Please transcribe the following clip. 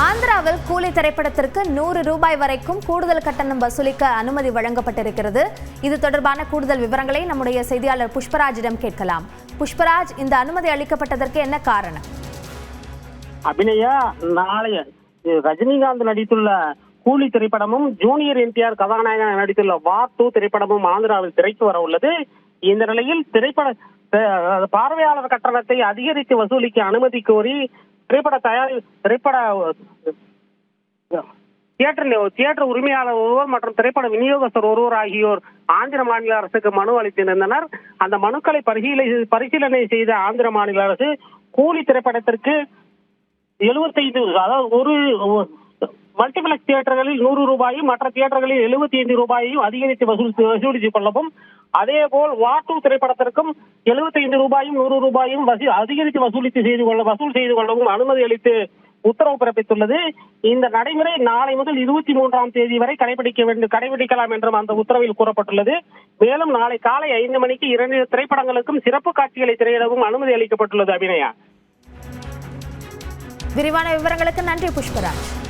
ஆந்திராவில் கூலி திரைப்படத்திற்கு நூறு ரூபாய் வரைக்கும் கூடுதல் கட்டணம் வசூலிக்க அனுமதி வழங்கப்பட்டிருக்கிறது. இது தொடர்பான கூடுதல் விவரங்களை நம்முடைய செய்தியாளர் புஷ்பராஜிடம் கேட்கலாம். புஷ்பராஜ் இந்த அனுமதி அளிக்கப்பட்டதற்கு என்ன காரணம்? அபிநயா நாளைய ரஜினிகாந்த் நடித்துள்ள கூலி திரைப்படமும் ஜூனியர் என்டிஆர் கதாநாயகன் நடித்துள்ள வா டூ திரைப்படமும் ஆந்திராவில் திரைக்கு வர உள்ளது. இந்த நிலையில் திரைப்பட பார்வையாளர் கட்டணத்தை அதிகரித்து வசூலிக்க அனுமதி கோரி திரைப்பட தயாரி திரைப்பட தியேட்டர் தியேட்டர் உரிமையாளர் ஒருவர் மற்றும் திரைப்பட விநியோகஸ்தர் ஒருவர் ஆகியோர் ஆந்திர மாநில அரசுக்கு மனு அளித்திருந்தனர். அந்த மனுக்களை பரிசீலை பரிசீலனை செய்த ஆந்திர மாநில அரசு கூலி திரைப்படத்திற்கு எழுபத்தைந்து அதாவது ஒரு மல்டிபிளெக்ஸ் தியேட்டர்களில் நூறு ரூபாயும் மற்ற தியேட்டர்களில் எழுபத்தி ஐந்து ரூபாயையும் அதிகரித்து வசூல் வசூலித்துக் கொள்ளவும் அதே போல் வாட்டு திரைப்படத்திற்கும் 75 ரூபாயும் நூறு ரூபாயும் அதிகரித்து வசூலித்து செய்து கொள்ள வசூல் செய்து கொள்ளவும் அனுமதி அளித்து உத்தரவு பிறப்பித்துள்ளது. இந்த நடைமுறை நாளை முதல் இருபத்தி மூன்றாம் தேதி வரை கடைபிடிக்க வேண்டும் கடைபிடிக்கலாம் என்றும் அந்த உத்தரவில் கூறப்பட்டுள்ளது. மேலும் நாளை காலை ஐந்து மணிக்கு இரண்டு திரைப்படங்களுக்கும் சிறப்பு காட்சிகளை திரையிடவும் அனுமதி அளிக்கப்பட்டுள்ளது அபிநயா. விரிவான விவரங்களுக்கு நன்றி புஷ்பராஜ்.